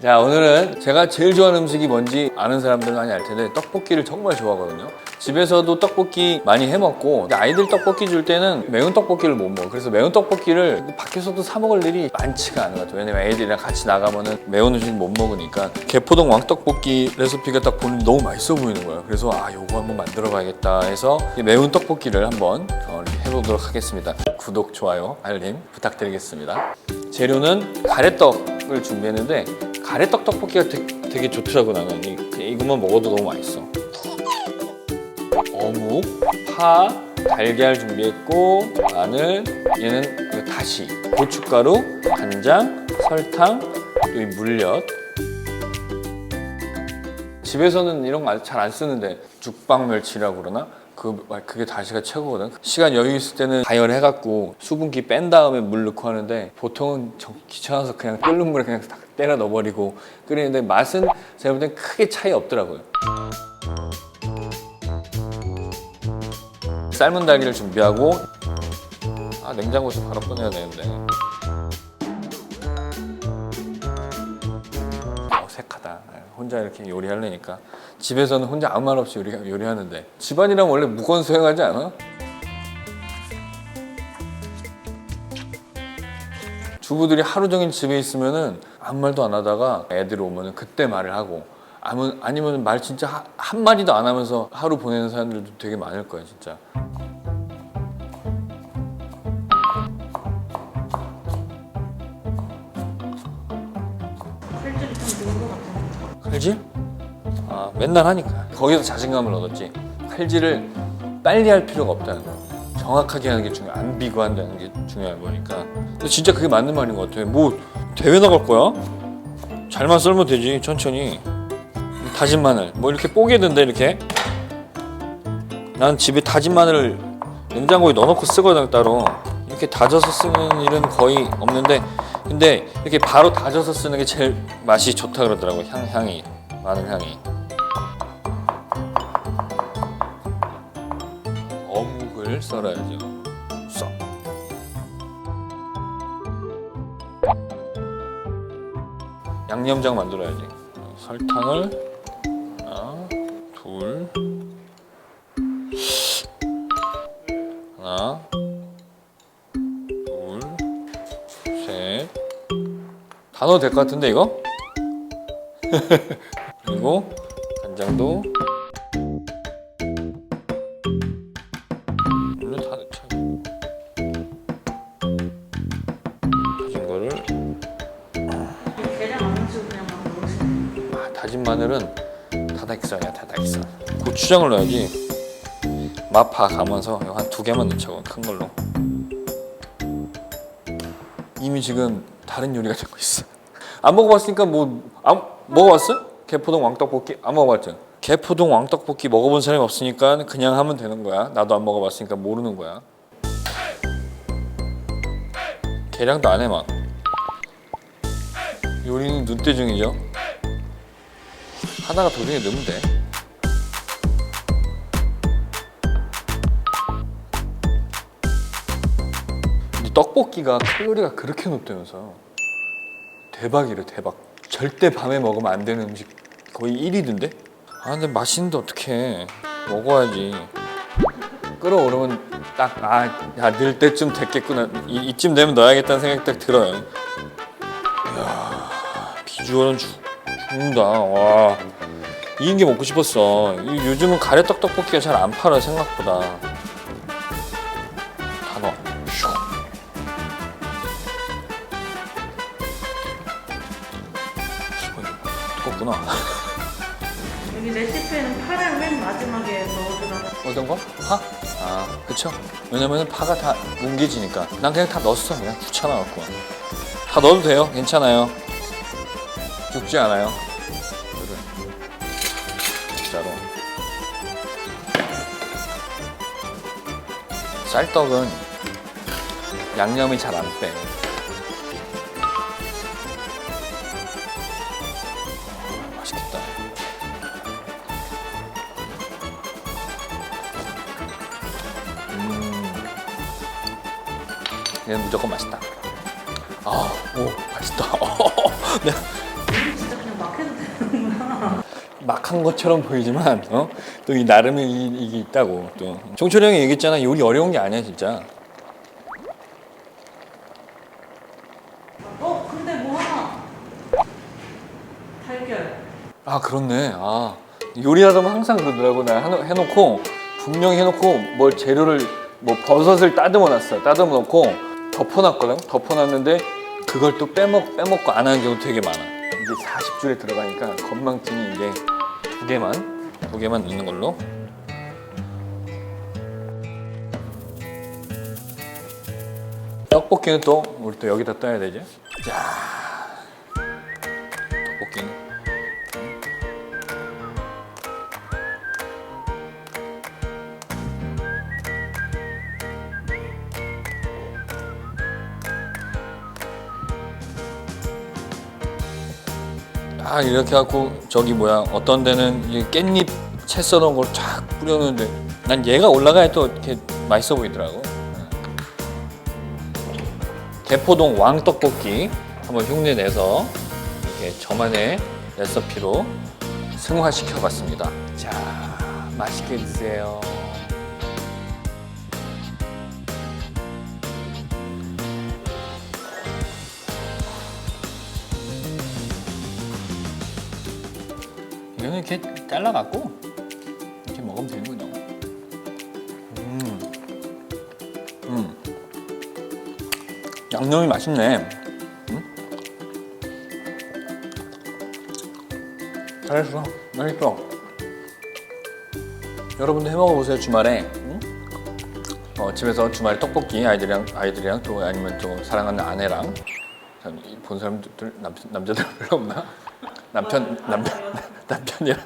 자 오늘은 제가 제일 좋아하는 음식이 뭔지 아는 사람들은 많이 알 텐데 떡볶이를 정말 좋아하거든요. 집에서도 떡볶이 많이 해먹고 아이들 떡볶이 줄 때는 매운 떡볶이를 못 먹어 그래서 매운 떡볶이를 밖에서도 사 먹을 일이 많지가 않은 것 같아요. 왜냐면 애들이랑 같이 나가면은 매운 음식 못 먹으니까 개포동 왕떡볶이 레시피가 딱 보는데 너무 맛있어 보이는 거예요. 그래서 아 요거 한번 만들어 봐야겠다 해서 이 매운 떡볶이를 한번 어, 해보도록 하겠습니다. 구독 좋아요 알림 부탁드리겠습니다. 재료는 가래떡을 준비했는데 가래떡 떡볶이가 되게, 되게 좋더라고 나는. 이, 이것만 먹어도 너무 맛있어. 어묵, 파, 달걀 준비했고 마늘, 얘는 그 다시. 고춧가루, 간장, 설탕, 또 이 물엿. 집에서는 이런 거 잘 안 쓰는데 죽방 멸치라고 그러나 그 그게 다시가 최고거든. 시간 여유 있을 때는 다이얼해갖고 수분기 뺀 다음에 물 넣고 하는데 보통은 정 귀찮아서 그냥 끓는 물에 그냥 딱 때려 넣어버리고 끓이는데 맛은 제가 볼 땐 크게 차이 없더라고요. 삶은 달걀을 준비하고 아 냉장고에서 바로 꺼내야 되는데 어색하다 혼자 이렇게 요리하려니까 집에서는 혼자 아무 말 없이 요리, 요리하는데 집안이랑 원래 무건수행하지 않아? 주부들이 하루 종일 집에 있으면은 아무 말도 안 하다가 애들 오면은 그때 말을 하고 아무, 아니면 말 진짜 하- 한마디도 안 하면서 하루 보내는 사람들도 되게 많을 거야 진짜 살ጭ리 좀 좋은 것 같아요. 칼질? 아 맨날 하니까. 거기서 자신감을 얻었지. 칼질을 빨리 할 필요가 없다는 거. 정확하게 하는 게 중요 안 비교한다는 게 중요한 거니까. 근데 진짜 그게 맞는 말인 것 같아. 뭐 대회 나갈 거야? 잘만 썰면 되지 천천히. 다진 마늘. 뭐 이렇게 뽀개 든데 이렇게? 난 집에 다진 마늘을 냉장고에 넣어놓고 쓰거든 따로. 이렇게 다져서 쓰는 일은 거의 없는데 근데 이렇게 바로 다져서 쓰는 게 제일 맛이 좋다 그러더라고 향 향이. 마늘 향이 썰어야죠. 써. 양념장 만들어야지. 설탕을 하나 둘 하나 둘 셋. 다 넣어도 될 것 같은데 이거? 그리고 간장도 다진 마늘은 다다익선이야 다다익선 고추장을 넣어야지. 마파 가면서 이거 한두 개만 넣자고 큰 걸로. 이미 지금 다른 요리가 되고 있어. 안 먹어봤으니까 뭐 안, 먹어봤어? 개포동 왕떡볶이? 안 먹어봤죠? 개포동 왕떡볶이 먹어본 사람이 없으니까 그냥 하면 되는 거야. 나도 안 먹어봤으니까 모르는 거야. 계량도 안 해 막. 요리는 눈대중이죠 하나가 도중에 넣으면 돼. 근데 떡볶이가 칼로리가 그렇게 높다면서 대박이래 대박. 절대 밤에 먹으면 안 되는 음식 거의 1위던데? 아 근데 맛있는데 어떡해 먹어야지 끓어오르면 딱 아 야 늘 때쯤 됐겠구나 이, 이쯤 되면 넣어야겠다는 생각 딱 들어요 이야 비주얼은 죽, 죽는다 와 이런 게 먹고 싶었어. 이- 요즘은 가래떡 떡볶이가 잘 안 팔아 생각보다. 다 넣어. 슉. 두껍구나. 여기 레시피에는 파를 맨 마지막에 넣어주라. 어떤 거? 파? 아, 그쵸. 왜냐면 파가 다 뭉개지니까. 난 그냥 다 넣었어. 그냥 귀찮아갖고. 다 넣어도 돼요. 괜찮아요. 죽지 않아요. 진짜로. 쌀떡은 양념이 잘 안 빼. 맛있겠다. 얘는 무조건 맛있다. 아, 오, 맛있다. 막 한 것처럼 보이지만 어? 또 이 나름의 이, 이게 있다고 또. 종철이 형이 얘기했잖아. 요리 어려운 게 아니야 진짜. 어 근데 뭐 하나? 달걀. 아 그렇네. 아 요리하다 보면 항상 그러더라고. 나 해놓- 해놓고 분명히 해놓고 뭘 재료를 뭐 버섯을 따듬어 놨어. 따듬어 놓고 덮어놨거든. 덮어놨는데 그걸 또 빼먹, 빼먹고 안 하는 경우 되게 많아. 이게 40줄에 들어가니까 건망증이 이게 두 개만 두 개만 넣는 걸로. 떡볶이는 또 우리 또 여기다 떠야 되지? 자 아 이렇게 갖고 저기 뭐야 어떤 데는 이 깻잎 채 써놓은 걸 쫙 뿌려놓는데 난 얘가 올라가야 또 이렇게 맛있어 보이더라고. 개포동 왕떡볶이 한번 흉내 내서 이렇게 저만의 레시피로 승화시켜 봤습니다. 자 맛있게 드세요 이거는 이렇게 잘라갖고 이렇게 먹으면 되는군요. 음, 음, 양념이 맛있네. 음? 잘했어, 맛있어. 여러분도 해 먹어보세요 주말에. 응? 어, 집에서 주말에 떡볶이 아이들이랑 아이들이랑 또 아니면 또 사랑하는 아내랑 참, 이본 사람들 남편 남자들 별로 없나? 남편 남편 남편이랑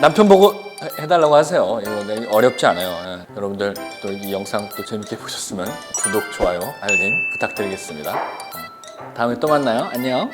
남편 보고 해- 해달라고 하세요. 이거 어렵지 않아요. 예. 여러분들 또 이 영상 또 재밌게 보셨으면 구독, 좋아요, 알림 부탁드리겠습니다. 어. 다음에 또 만나요. 안녕.